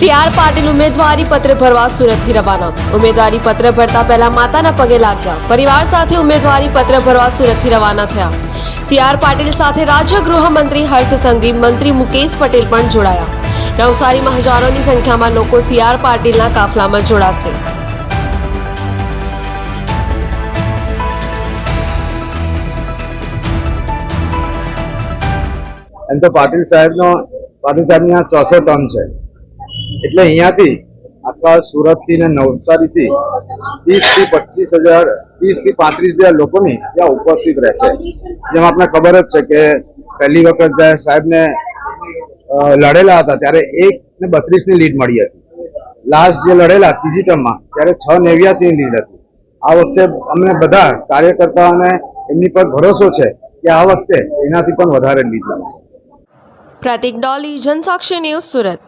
C Patil ઉમેદવારી પત્ર ભરવા સુરતથી રવાના. ઉમેદવારી પત્ર ભરતા પહેલા માતાના પગે લાગ્યા. પરિવાર સાથે ઉમેદવારી પત્ર ભરવા સુરતથી રવાના થયા. સી પાટીલ સાથે રાજ્ય ગૃહમંત્રી હર્ષ સંઘવી, મંત્રી મુકેશ પટેલ પણ જોડાયા. નવસારીમાં હજારોની સંખ્યામાં લોકો સી પાટીલના કાફલામાં જોડાશે. એમ તો પાટીલ સાહેબનો પાટીલ સાહેબની આ ચોથો ટર્મ છે. એટલે અહીંયાથી આખા સુરતથી ને નવસારીથી ત્રીસથી પચીસ હજાર, ત્રીસથી પાંત્રીસ હજાર લોકોની ત્યાં ઉપસ્થિત રહેશે. જેમ આપણે ખબર જ છે કે પહેલી વખત જ્યારે સાહેબને લડેલા હતા ત્યારે એક ને બત્રીસની લીડ મળી હતી. લાસ્ટ જે લડેલા ત્રીજી ટર્મમાં ત્યારે છ નેવ્યાસીની લીડ હતી. આ વખતે અમને બધા કાર્યકર્તાઓને એમની પર ભરોસો છે કે આ વખતે એનાથી પણ વધારે લીડ મળશે. પ્રતિક ડોલી, જનસાક્ષી ન્યૂઝ સુરત.